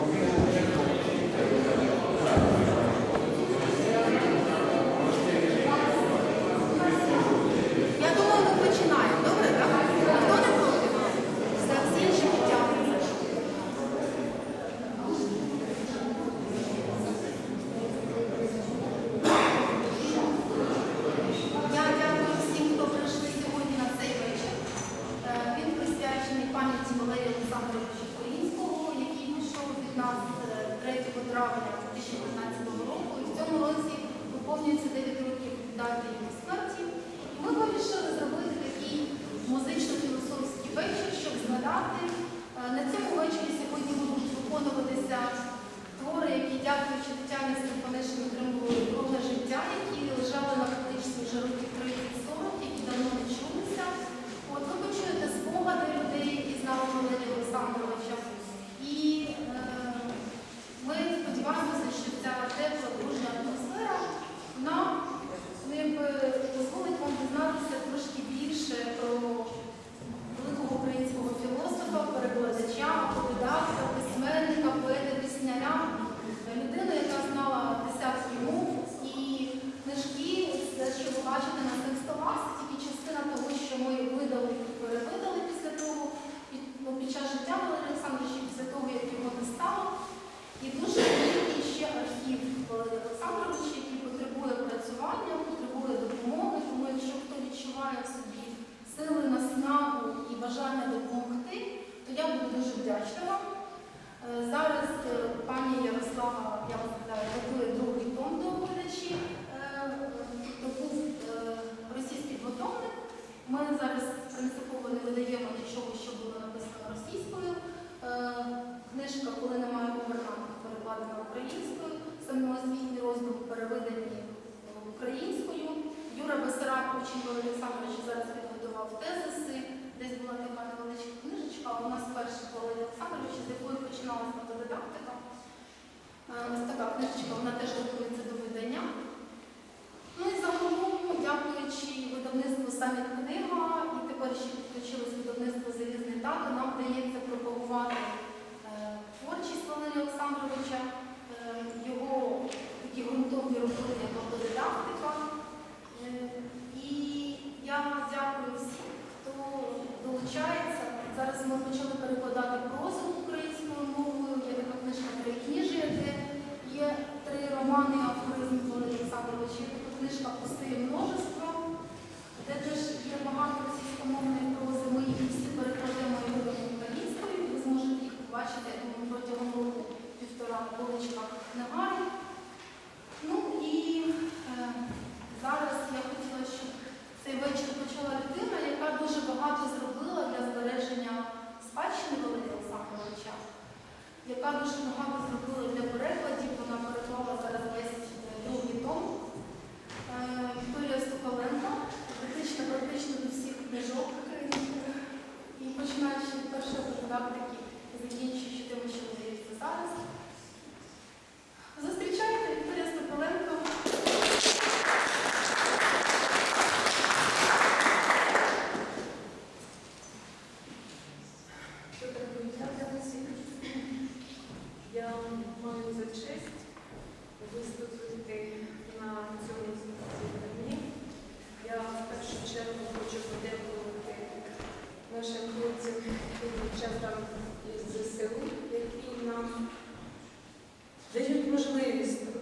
Okay. англійською, самоосвітній розділ переведені е, українською. Юра Бесарак, Чимбо Олександрович, зараз підготував тезиси, десь була така невеличка книжечка, а у нас перша Павло Олександрович, з якої починалася методидактика. Е, ось така книжечка, вона теж готується до видання. Ну і загалом, дякуючи видавництву саміт книга, і тепер ще підключилось видавництво «Залізний тато», нам вдається пропагувати е, творчість Валерія Олександровича. Е, його такі ґрунтовні роботи, як автодидактика. Е, і я дякую всім, хто долучається. Зараз ми почали перекладати прозу українською мовою, є така книжка «Три кніжі», де є три романи афоризм Олександровича, є така книжка Пустий множі. Ваша нога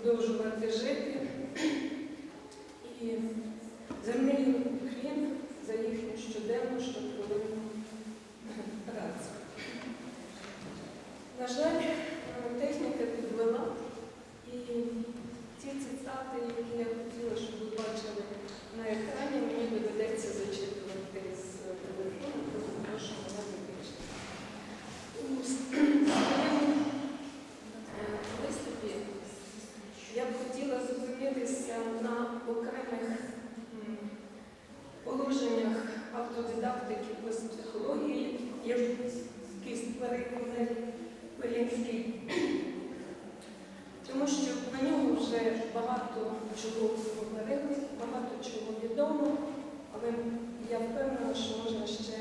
продовжувати жити. відомо, але я впевнена, що можна ще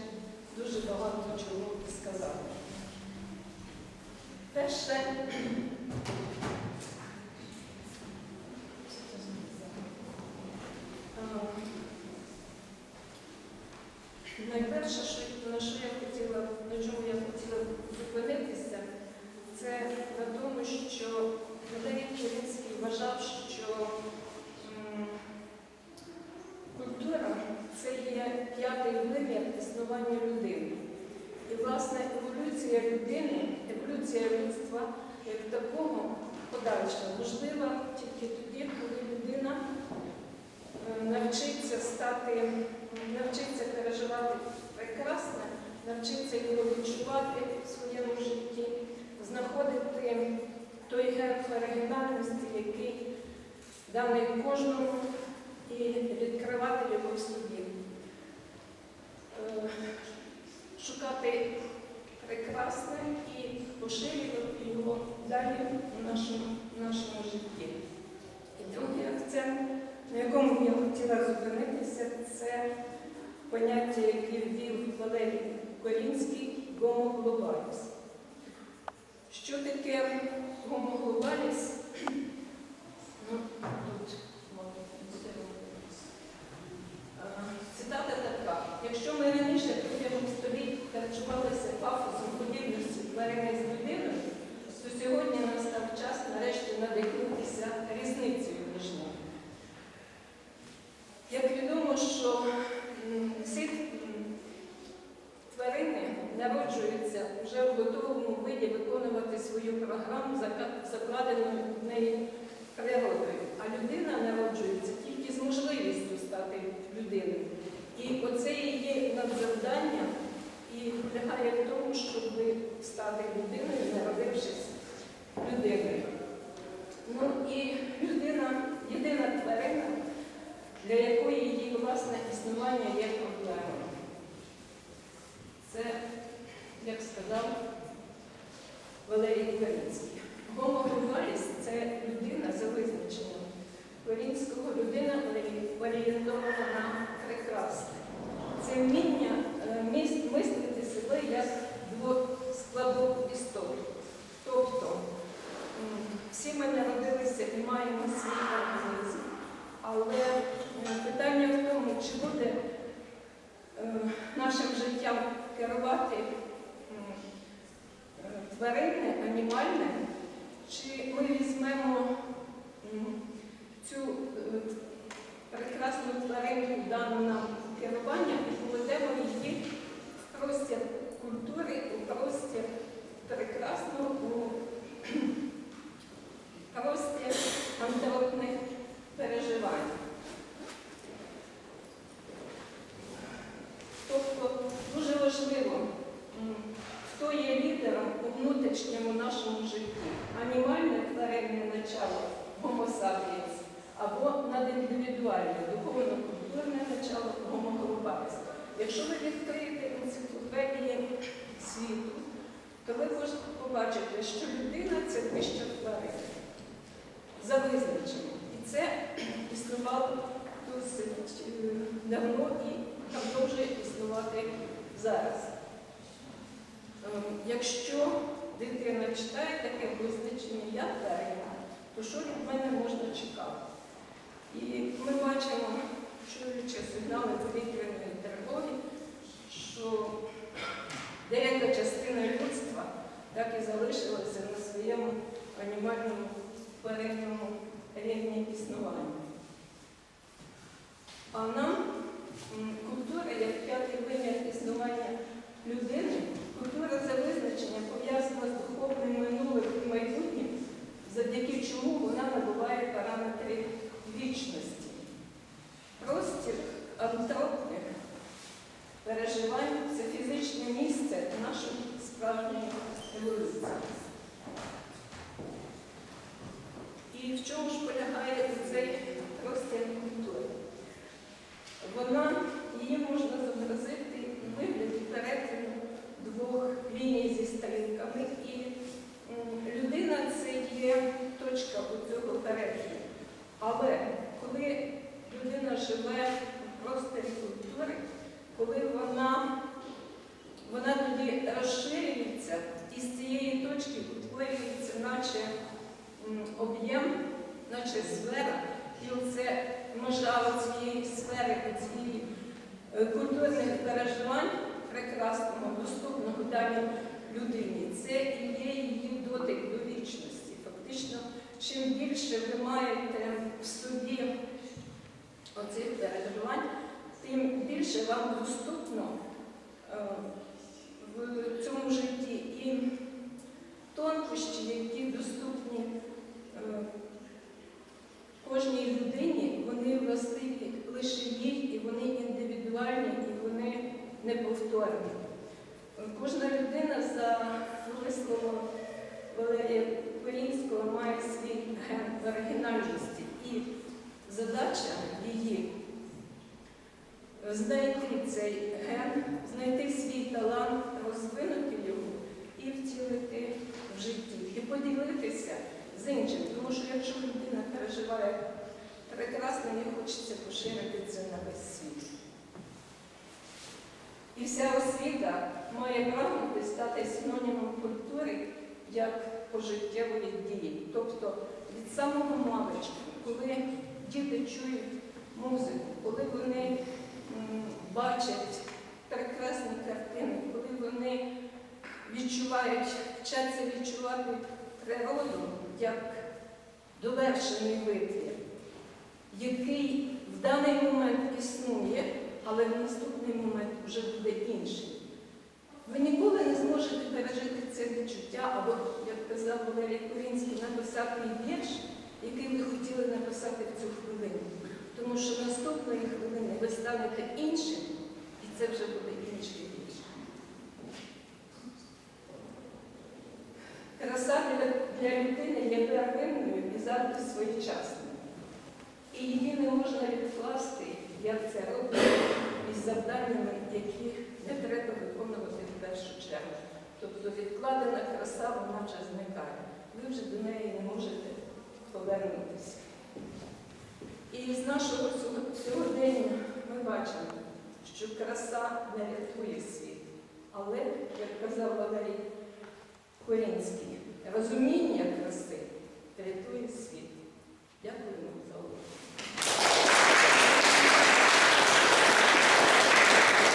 дуже багато чого сказати. Перше, ем, найперше, на що я хотіла, на чому я хотіла зупинитися, це на тому, що Валерій Киринський вважав, що п'ятий вимір існування людини. І, власне, еволюція людини, еволюція людства як такого подальша можлива тільки тоді, коли людина е, навчиться стати, навчиться переживати прекрасне, навчиться його відчувати в своєму житті, знаходити той ген оригінальності, який даний кожному, і відкривати його в собі. Е, Шукати прекрасне і поширювати його далі в нашому, нашому житті. І другий акцент, на якому я хотіла зупинитися, це поняття, яке ввів Валерій Корінський гомоглобаліс. Що таке гомоглобаліс? програму, закладену в неї природою, а людина народжується тільки з можливістю стати людиною. І оце є надзавдання і полягає в тому, щоб стати людиною, народившись людиною. Ну і людина, єдина тварина, для якої її власне існування є проблемою. Це, як сказав Валерій Корінський. Гомо глобаліс – це людина за визначенням. Корінського людина орієнтована на прекрасне. Це вміння е, мислити себе як двоскладову історію. Тобто всі ми народилися і маємо свій організм, але е, питання в тому, чи буде е, нашим життям керувати тваринне, анімальне, чи ми візьмемо цю е, прекрасну тваринку дану нам керування і поведемо її в простір культури, у простір прекрасного, у простір антропних переживань. Тобто дуже важливо, м, хто є лідером у внутрішньому нашому житті. Анімальне тваринне начало Homo sapiens або надіндивідуальне, духовно-культурне начало globalis. Якщо ви відкриєте енциклопедії світу, то ви можете побачити, що людина це вища тварина за визначенням. І це існувало досить е, давно і продовжує існувати зараз. Ем, Якщо дитина читає таке визначення, я тварина, то що від мене можна чекати? І ми бачимо, чуючи сигнали повітряної тривоги, що деяка частина людства так і залишилася на своєму анімальному тваринному рівні існування. А нам культура як п'ятий вимір існування людини, І в чому ж полягає цей розтин культури? Вона, її можна зобразити у вигляді перетину двох ліній зі сторінками. І людина це є точка у цього перетину. Але коли людина живе в просторі культури, коли вона вона тоді розширюється і з цієї точки утворюється, наче об'єм, наче сфера, і оце межа цієї сфери, цієї е, культурних переживань прекрасного, доступного далі людині. Це і є її дотик до вічності. Фактично, чим більше ви маєте в собі оцих переживань, тим більше вам доступно е, в цьому житті і тонкощі, які доступні кожній людині, вони властиві лише їй, і вони індивідуальні, і вони неповторні. Е, Кожна людина за висловом Валерія Корінського має свій ген оригінальності. І задача її знайти цей ген, знайти свій талант, розвинути його і втілити в житті, і поділитися з іншим. Тому що якщо людина переживає прекрасно, їй хочеться поширити це на весь світ. І вся освіта має прагнути стати синонімом культури як пожиттєвої дії. Тобто від самого маличку, коли діти чують музику, коли вони бачать прекрасні картини, коли вони відчувають, вчаться відчувати природу як довершений витвір, який в даний момент існує, але в наступний момент вже буде інший. Ви ніколи не зможете пережити це відчуття, або, як казав Валерій Корінський, написати вірш, який ви хотіли написати в цю хвилину. Тому що наступної хвилини ви станете іншим, і це вже буде інший вірш. Краса для, людини є первинною і завжди своєчасною. І її не можна відкласти, як це робить, із завданнями, яких не треба виконувати в першу чергу. Тобто відкладена краса, вона вже зникає. Ви вже до неї не можете повернутися. І з нашого сього- сьогодення ми бачимо, що краса не рятує світ. Але, як казав Валерій Корінський, розуміння краси рятує світ.